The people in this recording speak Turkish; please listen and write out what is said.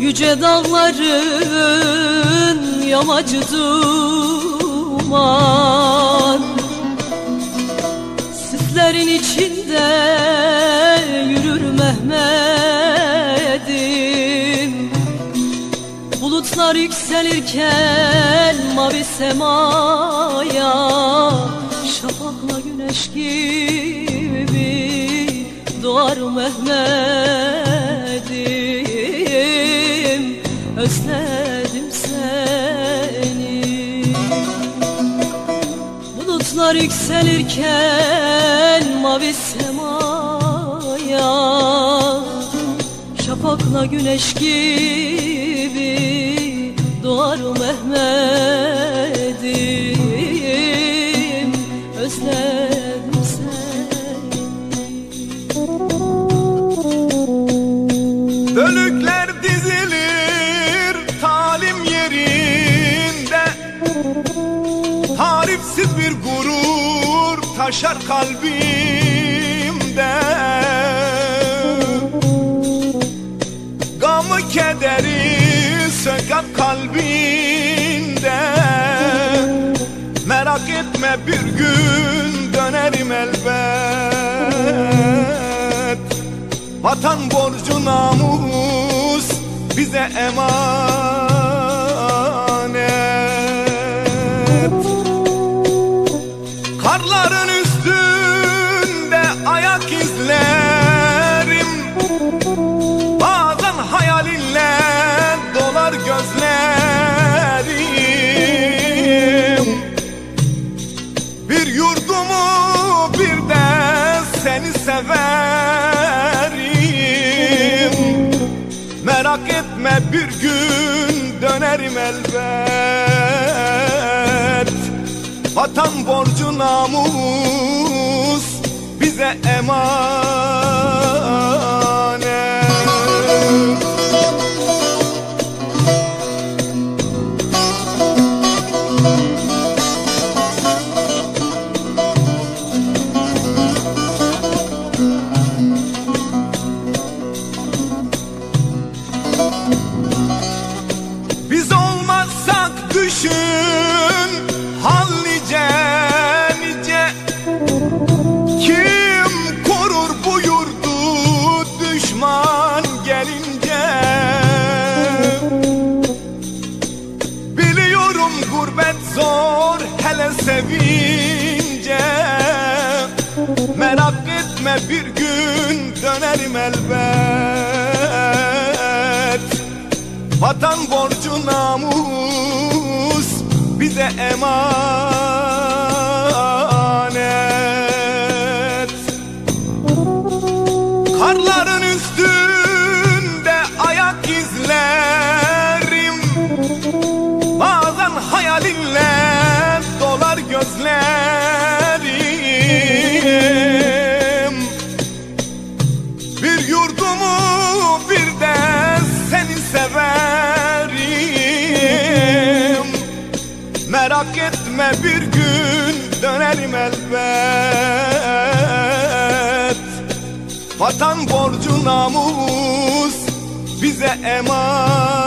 Yüce dağların yamacı duman. Sislerin içinde yürür Mehmet'im. Bulutlar yükselirken mavi semaya Şafakla güneş gibi doğar Mehmet'im Özledim seni. Bulutlar yükselirken mavi semaya Şafakla güneş gibi doğar Mehmet'im. Özledim seni. Bölükler dizilir bir gurur taşar kalbimde. Gamı kederi söker kalbinde. Merak etme bir gün dönerim elbet. Vatan borcu namus bize emanet Bir yurdumu bir de seni severim. Merak etme bir gün dönerim elbet. Vatan borcu namus bize emanet Biz olmazsak düşün hal nice nice. Kim korur bu yurdu düşman gelince? Biliyorum gurbet zor hele sevince. Merak etme bir gün dönerim elbet. Vatan borcu namus bize emanet. Karların üstünde ayak izlerim. Bazen hayalinle dolar gözlerim Bir yurdumu bir de seni severim. Merak etme bir gün dönerim elbet. Vatan borcu namus bize emanet